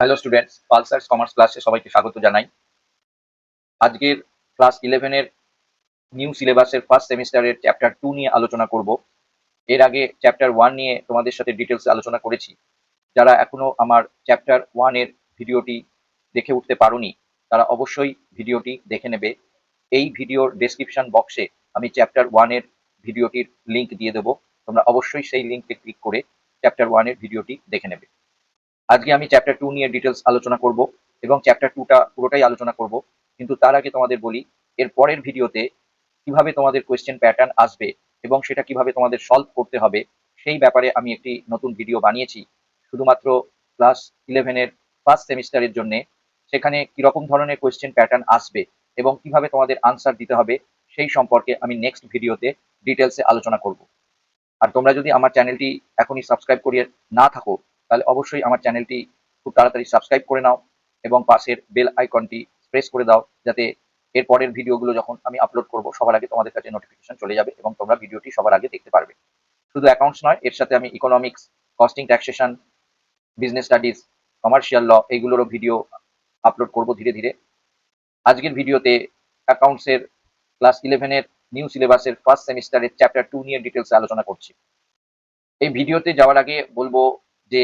Hello students পালসার্স commerce ক্লাসে সবাইকে স্বাগত জানাই। আজকের ক্লাস ইলেভেনের নিউ সিলেবাসের ফার্স্ট সেমিস্টারের চ্যাপ্টার টু নিয়ে আলোচনা করব। এর আগে চ্যাপ্টার ওয়ান নিয়ে তোমাদের সাথে ডিটেলস আলোচনা করেছি। যারা এখনও আমার চ্যাপ্টার ওয়ানের ভিডিওটি দেখে উঠতে পারোনি, তারা অবশ্যই ভিডিওটি দেখে নেবে। এই ভিডিওর ডেসক্রিপশন বক্সে আমি চ্যাপ্টার ওয়ানের ভিডিওটির লিঙ্ক দিয়ে দেবো। তোমরা অবশ্যই সেই লিঙ্কে ক্লিক করে চ্যাপ্টার ওয়ানের ভিডিওটি দেখে নেবে। আজকে আমি চ্যাপ্টার টু নিয়ে ডিটেলস আলোচনা করব এবং চ্যাপ্টার টুটা পুরোটাই আলোচনা করব। কিন্তু তার আগে তোমাদের বলি, এর পরের ভিডিওতে কীভাবে তোমাদের কোয়েশ্চেন প্যাটার্ন আসবে এবং সেটা কীভাবে তোমাদের সলভ করতে হবে, সেই ব্যাপারে আমি একটি নতুন ভিডিও বানিয়েছি। শুধুমাত্র ক্লাস ইলেভেনের ফার্স্ট সেমিস্টারের জন্য সেখানে কীরকম ধরনের কোয়েশ্চেন প্যাটার্ন আসবে এবং কীভাবে তোমাদের আনসার দিতে হবে, সেই সম্পর্কে আমি নেক্সট ভিডিওতে ডিটেলসে আলোচনা করব। আর তোমরা যদি আমার চ্যানেলটি এখনই সাবস্ক্রাইব করিয়ে না থাকো তাহলে অবশ্যই আমার চ্যানেলটি খুব তাড়াতাড়ি সাবস্ক্রাইব করে নাও এবং পাশের বেল আইকনটি প্রেস করে দাও যাতে এর পরের ভিডিওগুলো যখন আমি আপলোড করব, সবার আগে তোমাদের কাছে নোটিফিকেশন চলে যাবে এবং তোমরা ভিডিওটি সবার আগে দেখতে পারবে। শুধু অ্যাকাউন্টস নয়, এর সাথে আমি economics costing taxation business studies commercial law এইগুলোরও video upload করব ধীরে ধীরে। আজকের ভিডিওতে অ্যাকাউন্টসের ক্লাস ইলেভেনের নিউ সিলেবাসের ফার্স্ট সেমিস্টারের চ্যাপ্টার টু নিয়ে ডিটেলস আলোচনা করছি। এই ভিডিওতে যাওয়ার আগে বলব যে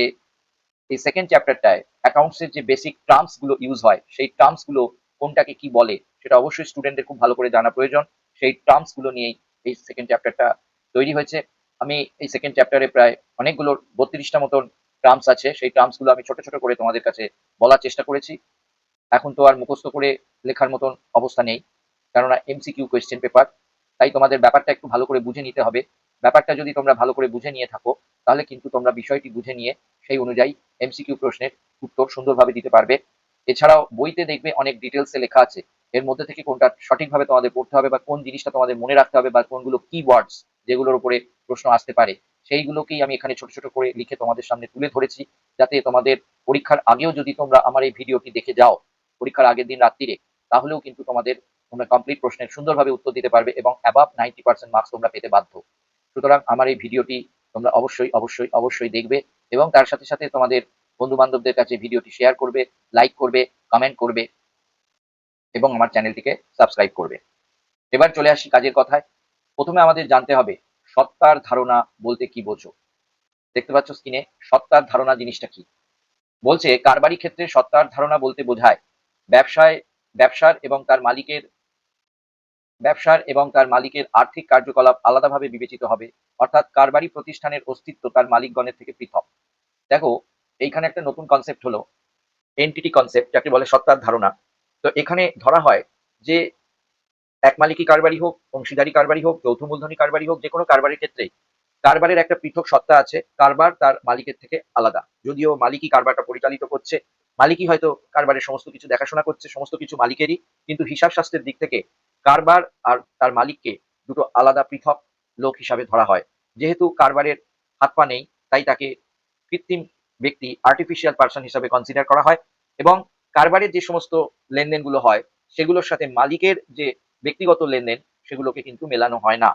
এই সেকেন্ড চ্যাপ্টারটায় অ্যাকাউন্টসের যে বেসিক টার্মসগুলো ইউজ হয়, সেই টার্মসগুলো কোনটাকে কি বলে, সেটা অবশ্যই স্টুডেন্টদের খুব ভালো করে জানা প্রয়োজন। সেই টার্মসগুলো নিয়েই এই সেকেন্ড চ্যাপ্টারটা তৈরি হয়েছে। আমি এই সেকেন্ড চ্যাপ্টারে প্রায় অনেকগুলো বত্রিশটা মতন টার্মস আছে, সেই টার্মসগুলো আমি ছোট ছোট করে তোমাদের কাছে বলার চেষ্টা করেছি। এখন তো আর মুখস্থ করে লেখার মতন অবস্থা নেই, কেননা এমসিকিউ কোয়েশ্চেন পেপার তাই তোমাদের ব্যাপারটা একটু ভালো করে বুঝে নিতে হবে। ব্যাপারটা যদি তোমরা ভালো করে বুঝে নিয়ে থাকো, তাহলে কিন্তু তোমরা বিষয়টি বুঝে নিয়ে সেই অনুযায়ী এমসিকিউ প্রশ্নের উত্তর সুন্দরভাবে দিতে পারবে। এছাড়াও বইতে দেখবে অনেক ডিটেলসে লেখা আছে। এর মধ্যে থেকে কোনটা সঠিকভাবে তোমাদের পড়তে হবে বা কোন জিনিসটা তোমাদের মনে রাখতে হবে বা কোনগুলো কি কিওয়ার্ডস যেগুলোর উপরে প্রশ্ন আসতে পারে, সেইগুলোকেই আমি এখানে ছোট ছোট করে লিখে তোমাদের সামনে তুলে ধরেছি যাতে তোমাদের পরীক্ষার আগেও যদি তোমরা আমার এই ভিডিওটি দেখে যাও পরীক্ষার আগের দিন রাত্রিরে, তাহলেও কিন্তু তোমাদের তোমরা কমপ্লিট প্রশ্নের সুন্দরভাবে উত্তর দিতে পারবে এবং অ্যাবাভ নাইনটি পার্সেন্ট মার্কস তোমরা পেতে বাধ্য। সুতরাং আমার এই ভিডিওটি তোমরা অবশ্যই অবশ্যই অবশ্যই দেখবে। এবং তার সাথে সাথে তোমাদের বন্ধু বান্ধবদের কাছে ভিডিওটি শেয়ার করবে লাইক করবে কমেন্ট করবে এবং আমার চ্যানেলটিকে সাবস্ক্রাইব করবে। এবার চলে আসি কাজের কথায়। প্রথমে আমাদের জানতে হবে, সত্তার ধারণা বলতে কি বোঝো? দেখতে পাচ্ছ স্ক্রিনে সত্তার ধারণা জিনিসটা কি? বলছে, কারবারি ক্ষেত্রে সত্তার ধারণা বলতে বোঝায়, ব্যবসায়, ব্যবসার এবং তার মালিকের, ব্যবসার এবং তার মালিকের আর্থিক কার্যকলাপ আলাদাভাবে বিবেচিত হবে। অর্থাৎ কারবারি প্রতিষ্ঠানের অস্তিত্ব তার মালিকগণের থেকে পৃথক। দেখো, এইখানে একটা নতুন কনসেপ্ট হলো এনটিটি কনসেপ্ট যাকে বলে সত্তার ধারণা। তো এখানে ধরা হয় যে এক মালিকি কারবারি হোক, অংশীদারি কারবারি হোক, যৌথ মূলধনী কারবারি হোক যে কোনো কারবারের ক্ষেত্রে কারবারের একটা পৃথক সত্তা আছে, কারবার তার মালিকের থেকে আলাদা। যদিও মালিকই কারবারটা পরিচালিত করছে মালিকই হয়তো কারবারের সমস্ত কিছু দেখাশোনা করছে, সমস্ত কিছু মালিকেরই, কিন্তু হিসাব শাস্ত্রের দিক থেকে কারবার আর তার মালিককে দুটো আলাদা পৃথক লোক হিসাবে ধরা হয়। যেহেতু কারবারের হাত পা নেই, তাই তাকে কৃত্রিম ব্যক্তি আর্টিফিশিয়াল পার্সন হিসাবে কনসিডার করা হয় এবং কারবারের যে সমস্ত লেনদেনগুলো হয়, সেগুলোর সাথে মালিকের যে ব্যক্তিগত লেনদেন, সেগুলোকে কিন্তু মেলানো হয় না।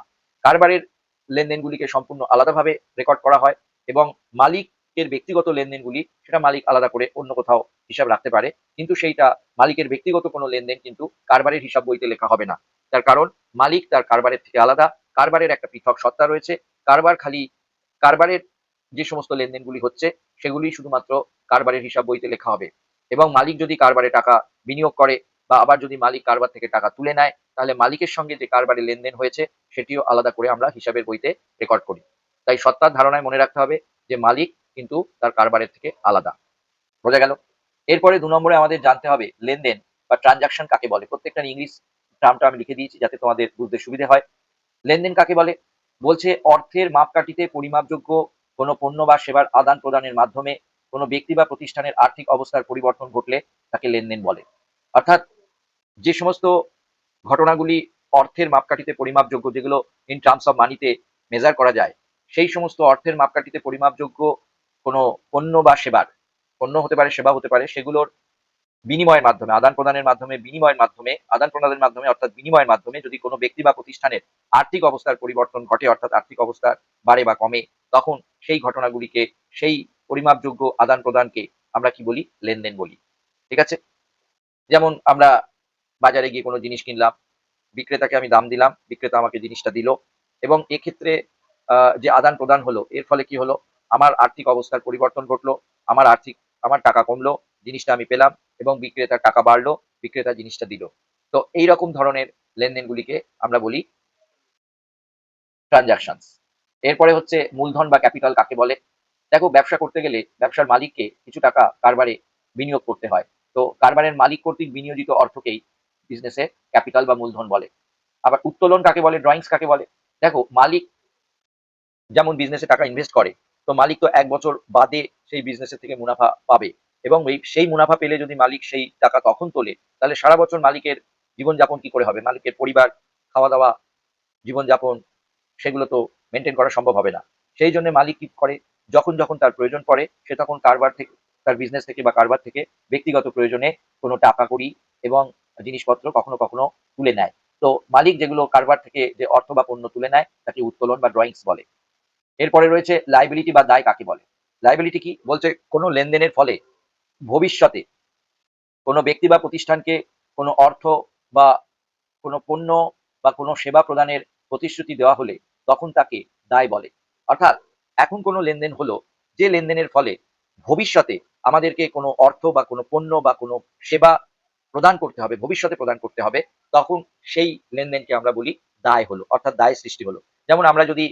কারবারের লেনদেনগুলিকে সম্পূর্ণ আলাদাভাবে রেকর্ড করা হয় এবং মালিকের ব্যক্তিগত লেনদেনগুলি, সেটা মালিক আলাদা করে অন্য কোথাও হিসাব রাখতে পারে, কিন্তু সেইটা মালিকের ব্যক্তিগত কোনো লেনদেন কিন্তু কারবারের হিসাব বইতে লেখা হবে না। তার কারণ, মালিক তার কারবারের থেকে আলাদা, কারবারের একটা পৃথক সত্তা রয়েছে, কারবার খালি কারবারের যে সমস্ত লেনদেনগুলি হচ্ছে, সেগুলি শুধুমাত্র কারবারের হিসাব বইতে লেখা হবে। এবং মালিক যদি কারবারে টাকা বিনিয়োগ করে বা আবার যদি মালিক কারবার থেকে টাকা তুলে নেয়, তাহলে মালিকের সঙ্গে যে কারবারে লেনদেন হয়েছে, সেটিও আলাদা করে আমরা হিসাবের বইতে রেকর্ড করি। তাই সত্তার ধারণায় মনে রাখতে হবে যে মালিক কিন্তু তার কারবারের থেকে আলাদা। বোঝা গেল? এরপরে দু নম্বরে আমাদের জানতে হবে লেনদেন বা ট্রানজাকশন কাকে বলে। প্রত্যেকটা ইংলিশ টার্মটা আমি লিখে দিয়েছি যাতে তোমাদের বুঝতে সুবিধে হয়। লেনদেন কাকে বলে? বলছে অর্থের মাপকাঠিতে পরিমাপযোগ্য কোনো পণ্য বা সেবার আদান প্রদানের মাধ্যমে কোনো ব্যক্তি বা প্রতিষ্ঠানের আর্থিক অবস্থার পরিবর্তন ঘটলে তাকে লেনদেন বলে। অর্থাৎ যে সমস্ত ঘটনাগুলি অর্থের মাপকাঠিতে পরিমাপযোগ্য, যেগুলো ইন টার্মস অফ মানিতে মেজার করা যায়, সেই সমস্ত অর্থের মাপকাঠিতে পরিমাপযোগ্য কোনো পণ্য বা সেবার, পণ্য হতে পারে, সেবা হতে পারে, সেগুলোর বিনিময়ের মাধ্যমে, আদান প্রদানের মাধ্যমে, বিনিময়ের মাধ্যমে, আদান প্রদানের মাধ্যমে, অর্থাৎ বিনিময়ের মাধ্যমে যদি কোনো ব্যক্তি বা প্রতিষ্ঠানের আর্থিক অবস্থার পরিবর্তন ঘটে, অর্থাৎ আর্থিক অবস্থা বাড়ে বা কমে, তখন সেই ঘটনাগুলিকে, সেই পরিমাপযোগ্য আদান প্রদানকে আমরা কি বলি? লেনদেন বলি। ঠিক আছে? যেমন আমরা বাজারে গিয়ে কোনো জিনিস কিনলাম, বিক্রেতাকে আমি দাম দিলাম, বিক্রেতা আমাকে জিনিসটা দিল এবং এক্ষেত্রে যে আদান প্রদান হলো, এর ফলে কি হলো? আমার আর্থিক অবস্থার পরিবর্তন ঘটলো, আমার আর্থিক, আমার টাকা কমলো জিনিসটা আমি পেলাম এবং বিক্রেতার টাকা বাড়লো, বিক্রেতা জিনিসটা দিল। তো এই রকম ধরনের লেনদেনগুলিকে আমরা বলি ট্রানজাকশনস এরপরে হচ্ছে মূলধন বা ক্যাপিটাল কাকে বলে? দেখো, ব্যবসা করতে গেলে ব্যবসার মালিককে কিছু টাকা কারবারে বিনিয়োগ করতে হয়। তো কারবারের মালিক কর্তৃক বিনিয়োজিত অর্থকেই বিজনেসে ক্যাপিটাল বা মূলধন বলে। আবার উত্তোলন কাকে বলে? ড্রয়িংস কাকে বলে? দেখো, মালিক যেমন বিজনেসে টাকা ইনভেস্ট করে, তো মালিক তো এক বছর বাদে সেই বিজনেসের থেকে মুনাফা পাবে। এবং সেই মুনাফা পেলে যদি মালিক সেই টাকা তখন তোলে, তাহলে সারা বছর মালিকের জীবনযাপন কি করে হবে? মালিকের পরিবার খাওয়া দাওয়া জীবনযাপন, সেগুলো তো মেনটেন করা সম্ভব হবে না। সেই জন্য মালিক কি করে? যখন যখন তার প্রয়োজন পড়ে, সে তখন কারবার থেকে, তার বিজনেস থেকে বা কারবার থেকে ব্যক্তিগত প্রয়োজনে কোনো টাকা কড়ি এবং জিনিসপত্র কখনো কখনো তুলে নেয়। তো মালিক যেগুলো কারবার থেকে যে অর্থ বা পণ্য তুলে নেয়, তাকে উত্তোলন বা ড্রয়িংস বলে। এরপরে রয়েছে লাইবিলিটি বা দায় কাকে বলে? লাইবিলিটি কি? বলছে কোনো লেনদেনের ফলে ভবিষ্যতে কোনো ব্যক্তি বা প্রতিষ্ঠানকে কোনো অর্থ বা কোনো পণ্য বা কোনো সেবা প্রদানের প্রতিশ্রুতি দেওয়া হলে তখন তাকে দায় বলে। অর্থাৎ এখন কোনো লেনদেন হলো যে লেনদেনের ফলে ভবিষ্যতে আমাদেরকে কোনো অর্থ বা কোনো পণ্য বা কোনো সেবা প্রদান করতে হবে, ভবিষ্যতে প্রদান করতে হবে, তখন সেই লেনদেনকে আমরা বলি দায় হলো, অর্থাৎ দায় সৃষ্টি হলো। যেমন আমরা যদি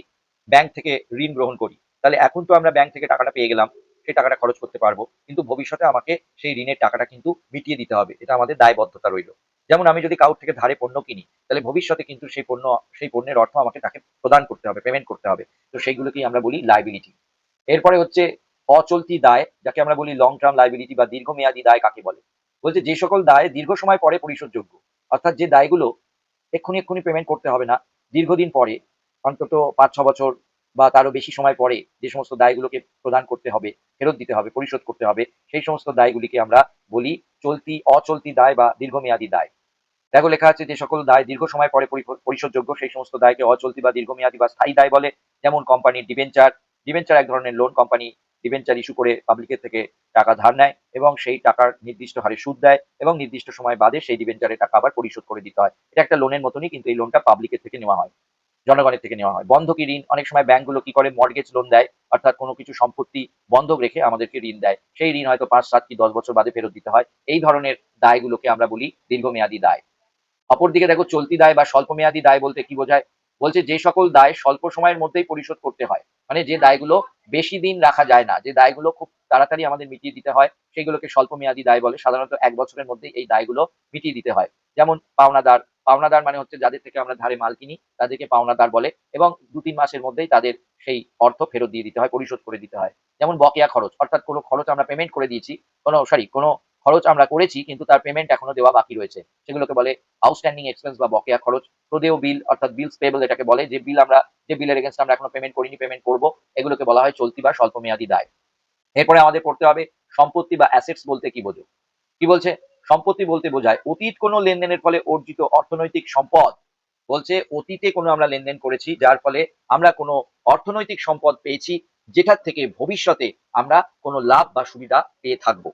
ব্যাংক থেকে ঋণ গ্রহণ করি, তাহলে এখন তো আমরা ব্যাংক থেকে টাকাটা পেয়ে গেলাম সেই টাকাটা খরচ করতে পারব। কিন্তু ভবিষ্যতে আমাকে সেই ঋণের টাকাটা কিন্তু মিটিয়ে দিতে হবে। এটা আমাদের দায়বদ্ধতা রইল। যেমন আমি যদি কাউর থেকে ধারে পণ্য কিনি, তাহলে ভবিষ্যতে কিন্তু সেই পণ্য, সেই পণ্যের অর্থ আমাকে তাকে প্রদান করতে হবে পেমেন্ট করতে হবে। তো সেইগুলোকেই আমরা বলি লাইবিলিটি এরপরে হচ্ছে অচলতি দায়, যাকে আমরা বলি লং টার্ম লাইবিলিটি বা দীর্ঘমেয়াদী দায় কাকে বলে? বলছে যে সকল দায় দীর্ঘ সময় পরে পরিশোধযোগ্য। অর্থাৎ যে দায়গুলো এক্ষুনি এক্ষুনি পেমেন্ট করতে হবে না, দীর্ঘদিন পরে, অন্তত পাঁচ ছ বছর বা তারও বেশি সময় পরে যে সমস্ত দায়গুলোকে প্রদান করতে হবে, ফেরত দিতে হবে, পরিশোধ করতে হবে, সেই সমস্ত দায়গুলিকে আমরা বলি চলতি, অচলতি দায় বা দীর্ঘমেয়াদী দায়। দেখো লেখা আছে যে সকল দায় দীর্ঘ সময় পরে পরিশোধযোগ্য, সেই সমস্ত দায়কে অচলতি বা দীর্ঘমেয়াদী বা স্থায়ী দায় বলে, যেমন কোম্পানির ডিবেঞ্চার। ডিবেঞ্চার এক ধরনের লোন কোম্পানি ডিবেঞ্চার ইস্যু করে পাবলিকের থেকে টাকা ধার নেয় এবং সেই টাকার নির্দিষ্ট হারে সুদ দেয় এবং নির্দিষ্ট সময় বাদে সেই ডিবেঞ্চারের টাকা আবার পরিশোধ করে দিতে হয়। এটা একটা লোনের মতনই কিন্তু এই লোনটা পাবলিকের থেকে নেওয়া হয়। জনগণের থেকে নেওয়া হয়। বন্ধকি ঋণ, অনেক সময় ব্যাংকগুলো কি করে? মর্গেজ লোন দেয়, অর্থাৎ কোনো কিছু সম্পত্তি বন্ধক রেখে আমাদেরকে ঋণ দেয়। সেই ঋণ হয়তো পাঁচ, সাত কি দশ বছর বাদে ফেরত দিতে হয়। এই ধরনের দায়গুলোকে আমরা বলি দীর্ঘমেয়াদী দায়। অপরদিকে দেখো, চলতি দায় বা স্বল্প স্বল্পমেয়াদী দায় বলতে কি বোঝায়? বলছে যে সকল দায় স্বল্প সময়ের মধ্যেই পরিশোধ করতে হয়। মানে যে দায়গুলো বেশি দিন রাখা যায় না, যে দায়গুলো খুব তাড়াতাড়ি আমাদের মিটিয়ে দিতে হয় সেগুলোকে স্বল্পমেয়াদী দায় বলে। সাধারণত এক বছরের মধ্যেই এই দায়গুলো মিটিয়ে দিতে হয়। যেমন পাওনাদার পাওনাদার মানে হচ্ছে যাদের থেকে আমরা ধারে মাল কিনি, তাদেরকে পাওনাদার বলে এবং দু তিন মাসের মধ্যেই তাদের সেই অর্থ ফেরত দিয়ে দিতে হয়, পরিশোধ করে দিতে হয়। যেমন বকেয়া খরচ, অর্থাৎ কোনো খরচ আমরা পেমেন্ট করে দিয়েছি, কোনো সরি কোনো খরচ আমরা করেছি কিন্তু তার পেমেন্ট এখনও দেওয়া বাকি রয়েছে। সেগুলোকে বলে আউটস্ট্যান্ডিং এক্সপেন্স বা বকেয়া খরচ, প্রদেয় বিল অর্থাৎ বিলস পেবল এটাকে বলে, যে বিল আমরা, যে বিলের এগেনস্ট আমরা এখনও পেমেন্ট করিনি পেমেন্ট করব, এগুলোকে বলা হয় চলতি বা স্বল্প স্বল্পমেয়াদী দায়। এরপরে আমাদের পড়তে হবে সম্পত্তি বা অ্যাসেটস বলতে কি বোঝো? কি বলছে? সম্পত্তি বলতে বোঝায়, অতীত কোনো লেনদেনের ফলে অর্জিত অর্থনৈতিক সম্পদ। বলছে, অতীতে কোনো আমরা লেনদেন করেছি, যার ফলে আমরা কোনো অর্থনৈতিক সম্পদ পেয়েছি, যেটার থেকে ভবিষ্যতে আমরা কোনো লাভ বা সুবিধা পেয়ে থাকব।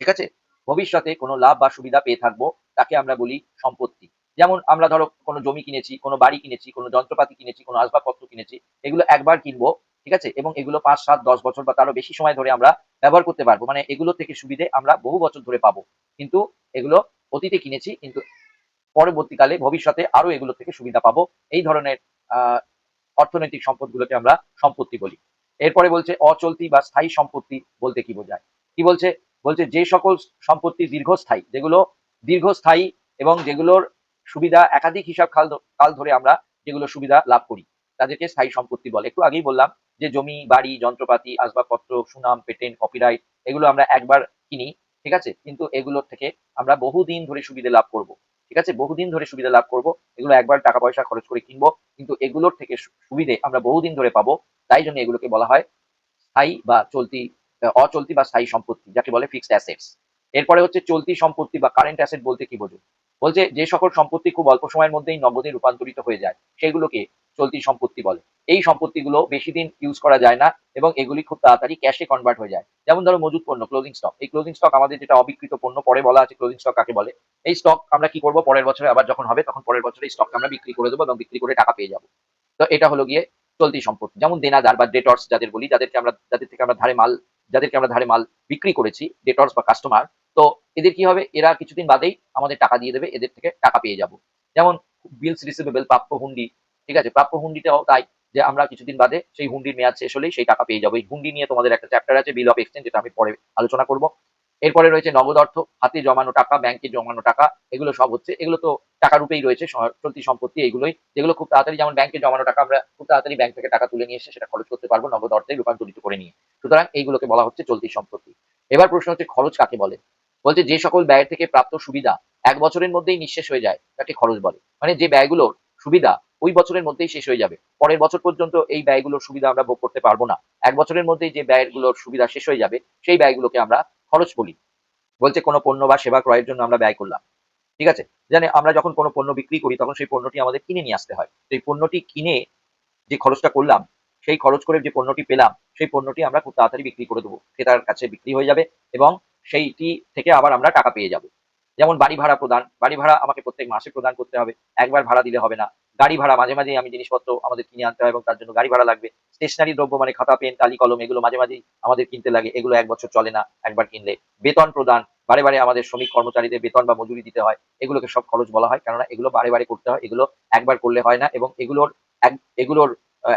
ঠিক আছে? ভবিষ্যতে কোনো লাভ বা সুবিধা পেয়ে থাকব, তাকে আমরা বলি সম্পত্তি। যেমন আমরা ধরো কোনো জমি কিনেছি, কোনো বাড়ি কিনেছি, কোনো যন্ত্রপাতি কিনেছি, কোনো আসবাবপত্র কিনেছি, এগুলো একবার কিনবো ঠিক আছে? এবং এগুলো পাঁচ, সাত, দশ বছর বা তারও বেশি সময় ধরে আমরা ব্যবহার করতে পারব। মানে এগুলো থেকে সুবিধে আমরা বহু বছর ধরে পাবো। কিন্তু এগুলো অতীতে কিনেছি, কিন্তু পরবর্তীকালে ভবিষ্যতে আরও এগুলো থেকে সুবিধা পাবো। এই ধরনের অর্থনৈতিক সম্পদগুলোকে আমরা সম্পত্তি বলি। এরপরে বলছে অচলতি বা স্থায়ী সম্পত্তি বলতে কি বোঝায়? কি বলছে? বলছে যে সকল সম্পত্তি দীর্ঘস্থায়ী, যেগুলো দীর্ঘস্থায়ী এবং যেগুলোর সুবিধা একাধিক হিসাব কাল ধরে আমরা যেগুলো সুবিধা লাভ করি, তাদেরকে স্থায়ী সম্পত্তি বলে। একটু আগেই বললাম যে জমি, বাড়ি, যন্ত্রপাতি, আসবাবপত্র, সুনাম, পেটেন্ট, কপিরাইট, এগুলো আমরা একবার কিনি, ঠিক আছে? কিন্তু এগুলোর থেকে আমরা বহুদিন ধরে সুবিধা লাভ করব, ঠিক আছে? বহুদিন ধরে সুবিধা লাভ করব, এগুলো একবার টাকা পয়সা খরচ করে কিনবো, কিন্তু এগুলোর থেকে সুবিধে আমরা বহুদিন ধরে পাবো, তাই জন্য এগুলোকে বলা হয় স্থায়ী বা চলতি অচলতি বা স্থায়ী সম্পত্তি, যাকে বলে ফিক্সড অ্যাসেটস এরপরে হচ্ছে চলতি সম্পত্তি বা কারেন্ট অ্যাসেট বলতে কি বোঝো? বলছে যে সকল সম্পত্তি খুব অল্প সময়ের মধ্যেই নগদে রূপান্তরিত হয়ে যায়, সেগুলোকে চলতি সম্পত্তি বলে। এই সম্পত্তিগুলো বেশি দিন ইউজ করা যায় না এবং এগুলি খুব তাড়াতাড়ি ক্যাশে কনভার্ট হয়ে যায়। যেমন ধরো মজুদ পণ্য ক্লোজিং স্টক এই ক্লোজিং স্টক আমাদের যেটা অবিকৃত পণ্য, পরে বলা আছে ক্লোজিং স্টক কাকে বলে? এই স্টক আমরা কি করব? পরের বছরে আবার যখন হবে, তখন পরের বছরে এই স্টকটা আমরা বিক্রি করে দেবো এবং বিক্রি করে টাকা পেয়ে যাব। তো এটা হলো গিয়ে চলতি সম্পত্তি। যেমন দেনাদার বা ডেটর্স যাদের বলি, যাদেরকে আমরা, যাদের থেকে আমরা ধারে মাল, যাদেরকে আমরা ধারে মাল বিক্রি করেছি ডেটর্স বা কাস্টমার তো এদের কি হবে? এরা কিছুদিন বাদেই আমাদের টাকা দিয়ে দেবে, এদের থেকে টাকা পেয়ে যাব। যেমন বিলস রিসিভেবল, প্রাপ্য হুন্ডি, ঠিক আছে? প্রাপ্য হুন্ডিটাও তাই যে আমরা কিছুদিন বাদে সেই হুন্ডির মেয়াদ শেষ হলেই সেই টাকা পেয়ে যাব। এই হুন্ডি নিয়ে তোমাদের একটা চ্যাপ্টার আছে বিল অফ এক্সচেঞ্জ যেটা আমি পরে আলোচনা করব। এরপরে রয়েছে নগদ অর্থ, হাতে জমানো টাকা, ব্যাংকে জমানো টাকা, এগুলো সব হচ্ছে, এগুলো তো টাকা রূপেই রয়েছে চলতি সম্পত্তি এগুলোই। যেগুলো খুব তাড়াতাড়ি, যেমন ব্যাংকে জমানো টাকা, আমরা খুব তাড়াতাড়ি ব্যাংক থেকে টাকা তুলে নিয়ে এসে সেটা খরচ করতে পারব, নগদ অর্থে রূপান্তরিত করে নিয়ে। সুতরাং এইগুলোকে বলা হচ্ছে চলতি সম্পত্তি। এবার প্রশ্ন হচ্ছে খরচ কাকে বলে? বলছে যে সকল ব্যয় থেকে প্রাপ্ত সুবিধা এক বছরের মধ্যেই নিঃশেষ হয়ে যায়, তাকে খরচ বলে। মানে যে ব্যয়গুলোর সুবিধা ওই বছরের মধ্যেই শেষ হয়ে যাবে। পরের বছর পর্যন্ত এই ব্যয়গুলোর সুবিধা আমরা ভোগ করতে পারব না। এক বছরের মধ্যেই যে ব্যয়গুলোর সুবিধা শেষ হয়ে যাবে, সেই ব্যয়গুলোকে আমরা খরচ বলি। বলছে কোনো পণ্য বা সেবা ক্রয়ের জন্য আমরা ব্যয় করলাম। ঠিক আছে? জানে, আমরা যখন কোনো পণ্য বিক্রি করি, তখন সেই পণ্যটি আমাদের কিনে নিয়ে আসতে হয়। সেই পণ্যটি কিনে যে খরচটা করলাম, সেই খরচ করে যে পণ্যটি পেলাম, সেই পণ্যটি আমরা খুব তাড়াতাড়ি বিক্রি করে দেবো। ক্রেতার কাছে বিক্রি হয়ে যাবে এবং সেইটি থেকে আবার আমরা টাকা পেয়ে যাব। যেমন বাড়ি ভাড়া প্রদান, বাড়ি ভাড়া আমাকে প্রত্যেক মাসে প্রদান করতে হবে, একবার ভাড়া দিলে হবে না। গাড়ি ভাড়া মাঝে মাঝেই আমি জিনিসপত্র আমাদের কিনে আনতে হয় এবং তার জন্য গাড়ি ভাড়া লাগবে। স্টেশনারি দ্রব্য মানে খাতা, পেন কালি কলম এগুলো মাঝে মাঝেই আমাদের কিনতে লাগে, এগুলো এক বছর চলে না, একবার কিনলে। বেতন প্রদান, বারে বারে আমাদের শ্রমিক কর্মচারীদের বেতন বা মজুরি দিতে হয়, এগুলোকে সব খরচ বলা হয়, কেননা এগুলো বারে বারে করতে হয়, এগুলো একবার করলে হয় না এবং এগুলোর এগুলোর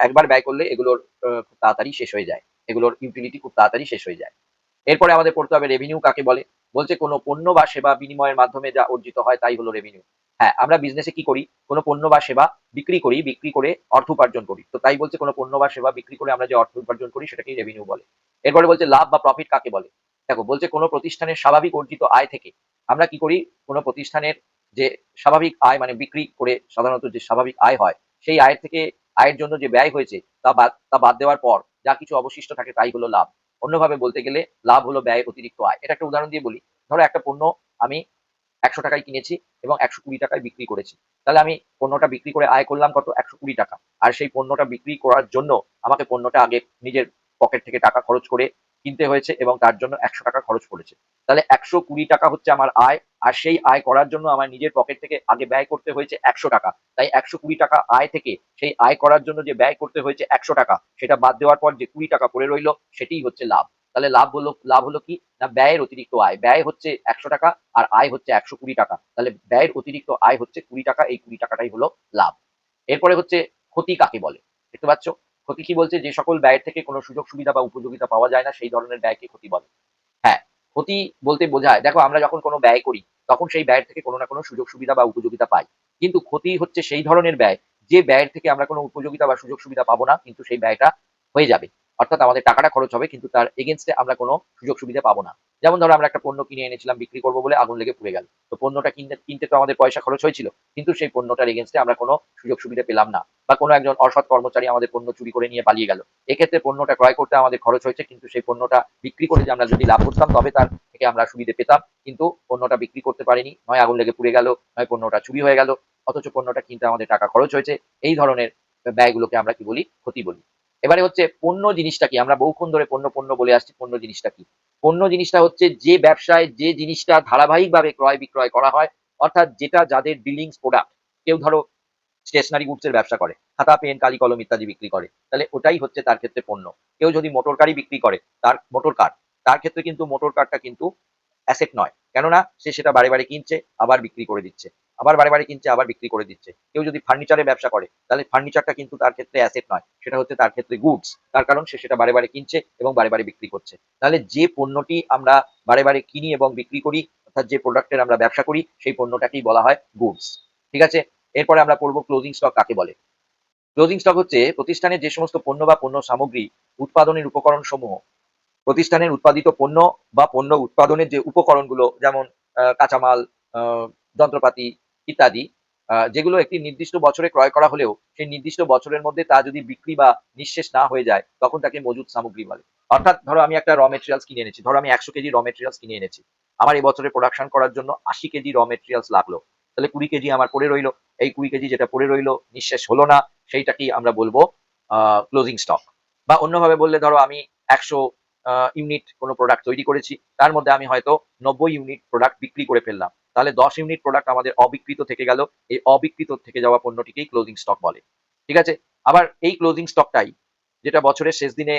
একবার ব্যয় করলে এগুলোর খুব তাড়াতাড়ি শেষ হয়ে যায়, এগুলোর ইউটিলিটি খুব তাড়াতাড়ি শেষ হয়ে যায়। এরপরে আমাদের পড়তে হবে রেভিনিউ কাকে বলে? বলছে কোনো পণ্য বা সেবা বিনিময়ের মাধ্যমে যা অর্জিত হয় তাই হলো রেভিনিউ হ্যাঁ আমরা বিজনেসে কি করি? কোনো পণ্য বা সেবা বিক্রি করি, বিক্রি করে অর্থ উপার্জন করি। তো তাই বলছে কোনো পণ্য বা সেবা বিক্রি করে আমরা যে অর্থ উপার্জন করি সেটাকেই রেভিনিউ বলে। এরপরে বলছে লাভ বা প্রফিট কাকে বলে? দেখো, বলছে কোনো প্রতিষ্ঠানের স্বাভাবিক অর্জিত আয় থেকে আমরা কি করি? কোনো প্রতিষ্ঠানের যে স্বাভাবিক আয় মানে বিক্রি করে সাধারণত যে স্বাভাবিক আয় হয়, সেই আয়ের থেকে আয়ের জন্য যে ব্যয় হয়েছে তা বাদ তা বাদ দেওয়ার পর যা কিছু অবশিষ্ট থাকে তাই হলো লাভ। অন্যভাবে বলতে গেলে লাভ হলো ব্যয় অতিরিক্ত আয়। এটা একটা উদাহরণ দিয়ে বলি। ধরো একটা পণ্য আমি একশো টাকায় কিনেছি এবং একশো কুড়ি টাকায় বিক্রি করেছি। তাহলে আমি পণ্যটা বিক্রি করে আয় করলাম কত? একশো কুড়ি টাকা। আর সেই পণ্যটা বিক্রি করার জন্য আমাকে পণ্যটা আগে নিজের পকেট থেকে টাকা খরচ করে কিনতে হয়েছে এবং তার জন্য একশো টাকা খরচ পড়েছে। তাহলে একশো কুড়ি টাকা হচ্ছে আমার আয়, আর সেই আয় করার জন্য আমার নিজের পকেট থেকে আগে ব্যয় করতে হয়েছে একশো টাকা। তাই একশো কুড়ি টাকা আয় থেকে সেই আয় করার জন্য যে ব্যয় করতে হয়েছে একশো টাকা, সেটা বাদ দেওয়ার পর যে কুড়ি টাকা পড়ে রইল, সেটাই হচ্ছে লাভ। তাহলে লাভ হলো লাভ হলো কি? না, ব্যয়ের অতিরিক্ত আয়। ব্যয় হচ্ছে একশো টাকা, আর আয় হচ্ছে একশো কুড়ি টাকা। তাহলে ব্যয়ের অতিরিক্ত আয় হচ্ছে কুড়ি টাকা, এই কুড়ি টাকাটাই হলো লাভ। এরপরে হচ্ছে ক্ষতি কাকে বলে? দেখতে পাচ্ছ? ক্ষতি কি বলছে? যে সকল ব্যয়ের থেকে কোনো সুযোগ, সুবিধা বা উপযোগিতা পাওয়া যায় না, সেই ধরনের ব্যয়কে ক্ষতি বলে। হ্যাঁ ক্ষতি বলতে বোঝায়, দেখো আমরা যখন কোনো ব্যয় করি, তখন সেই ব্যয়ের থেকে কোনো না কোনো সুযোগ, সুবিধা বা উপযোগিতা পাই। কিন্তু ক্ষতি হচ্ছে সেই ধরনের ব্যয়, যে ব্যয়ের থেকে আমরা কোনো উপযোগিতা বা সুযোগ, সুবিধা পাবো না, কিন্তু সেই ব্যয়টা হয়ে যাবে। অর্থাৎ আমাদের টাকাটা খরচ হবে, কিন্তু তার এগেনস্টে আমরা কোনো সুযোগ, সুবিধা পাবো না। যেমন ধরো আমরা একটা পণ্য কিনে এনেছিলাম, বিক্রি করব বলে আগুন লেগে পুড়ে গেল। তো পণ্যটা কিনতে কিনতে তো আমাদের পয়সা খরচ হয়েছিল, কিন্তু সেই পণ্যটার এগেনস্টে আমরা কোনো সুযোগ সুবিধা পেলাম না বা কোনো একজন অসৎ কর্মচারী আমাদের পণ্য চুরি করে নিয়ে পালিয়ে গেল। এক্ষেত্রে পণ্যটা ক্রয় করতে আমাদের খরচ হয়েছে, কিন্তু সেই পণ্যটা বিক্রি করে যে আমরা যদি লাভ করতাম, তবে তার থেকে আমরা সুবিধে পেতাম, কিন্তু পণ্যটা বিক্রি করতে পারিনি, নয় আগুন লেগে পুড়ে গেল, নয় পণ্যটা চুরি হয়ে গেল, অথচ পণ্যটা কিনতে আমাদের টাকা খরচ হয়েছে। এই ধরনের ব্যয়গুলোকে আমরা কি বলি? ক্ষতি বলি। এবারে হচ্ছে পণ্য জিনিসটা কি? আমরা বহুক্ষণ ধরে পণ্য পণ্য বলে আসছি, পণ্য জিনিসটা কি? পণ্য জিনিসটা হচ্ছে যে ব্যবসায় যে জিনিসটা ধারাবাহিকভাবে ক্রয় বিক্রয় করা হয়, অর্থাৎ যেটা যাদের ডিলিংস প্রোডাক্ট কেউ ধরো স্টেশনারি গুডসের ব্যবসা করে, খাতা পেন কালি, কলম ইত্যাদি বিক্রি করে, তাহলে ওটাই হচ্ছে তার ক্ষেত্রে পণ্য। কেউ যদি মোটর গাড়ি বিক্রি করে, তার মোটর কার তার ক্ষেত্রে কিন্তু মোটর কারটা কিন্তু অ্যাসেট নয়। কেননা সে সেটা বারে বারে কিনছে, আবার বিক্রি করে দিচ্ছে। আবার বারে বারে কিনছে, আবার বিক্রি করে দিচ্ছে। কেউ যদি ফার্নিচারের ব্যবসা করে, তাহলে ফার্নিচারটা কিন্তু তার ক্ষেত্রে অ্যাসেট নয়। সেটা হচ্ছে তার ক্ষেত্রে গুডস তার কারণ সে সেটা বারে বারে কিনছে এবং বারে বারে বিক্রি করছে। তাহলে যে পণ্যটি আমরা বারে বারে কিনি এবং বিক্রি করি, অর্থাৎ যে প্রোডাক্টের আমরা ব্যবসা করি, সেই পণ্যটাকেই বলা হয় গুডস ঠিক আছে? এরপরে আমরা পড়ব ক্লোজিং স্টক কাকে বলে। ক্লোজিং স্টক হচ্ছে প্রতিষ্ঠানের যে সমস্ত পণ্য বা পণ্য সামগ্রী উৎপাদনের উপকরণ সমূহ প্রতিষ্ঠানের উৎপাদিত পণ্য বা পণ্য উৎপাদনের যে উপকরণগুলো, যেমন কাঁচামাল যন্ত্রপাতি ইত্যাদি যেগুলো একটি নির্দিষ্ট বছরে ক্রয় করা হলেও সেই নির্দিষ্ট বছরের মধ্যে তা যদি বিক্রি বা নিঃশেষ না হয়ে যায়, তখন তাকে মজুদ সামগ্রী বলে। অর্থাৎ ধরো আমি একটা র মেটেরিয়ালস কিনে এনেছি, ধরো আমি একশো কেজি র মেটেরিয়ালস কিনে এনেছি। আমার এই বছরে প্রোডাকশন করার জন্য আশি কেজি র মেটেরিয়ালস লাগল। তাহলে কুড়ি কেজি আমার পড়ে রইল। এই কুড়ি কেজি যেটা পড়ে রইল, নিঃশেষ হলো না, সেইটাকেই আমরা বলব ক্লোজিং স্টক বা অন্যভাবে বললে ধরো আমি একশো ইউনিট কোনো প্রোডাক্ট তৈরি করেছি, তার মধ্যে আমি হয়তো নব্বই ইউনিট প্রোডাক্ট বিক্রি করে ফেললাম। তাহলে দশ ইউনিট প্রোডাক্ট আমাদের অবিকৃত থেকে গেল। এই অবিকৃত থেকে যাওয়া পণ্যটিকেই ক্লোজিং স্টক বলে। ঠিক আছে? আবার এই ক্লোজিং স্টকটাই যেটা বছরের শেষ দিনে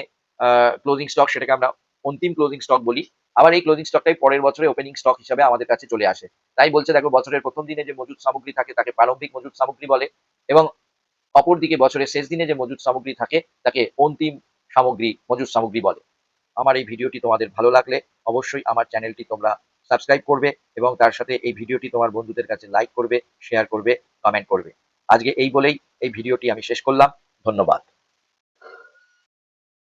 ক্লোজিং স্টক সেটাকে আমরা অন্তিম ক্লোজিং স্টক বলি। আবার এই ক্লোজিং স্টকটাই পরের বছরে ওপেনিং স্টক হিসাবে আমাদের কাছে চলে আসে। তাই বলছে, দেখো, বছরের প্রথম দিনে যে মজুদ সামগ্রী থাকে, তাকে প্রারম্ভিক মজুদ সামগ্রী বলে এবং অপরদিকে বছরের শেষ দিনে যে মজুদ সামগ্রী থাকে, তাকে অন্তিম সামগ্রী মজুদ সামগ্রী বলে। আমার এই ভিডিওটি তোমাদের ভালো লাগলে অবশ্যই আমার চ্যানেলটি তোমরা সাবস্ক্রাইব করবে এবং তার সাথে এই ভিডিওটি তোমার বন্ধুদের কাছে লাইক করবে শেয়ার করবে কমেন্ট করবে। আজকে এই বলেই এই ভিডিওটি আমি শেষ করলাম। ধন্যবাদ।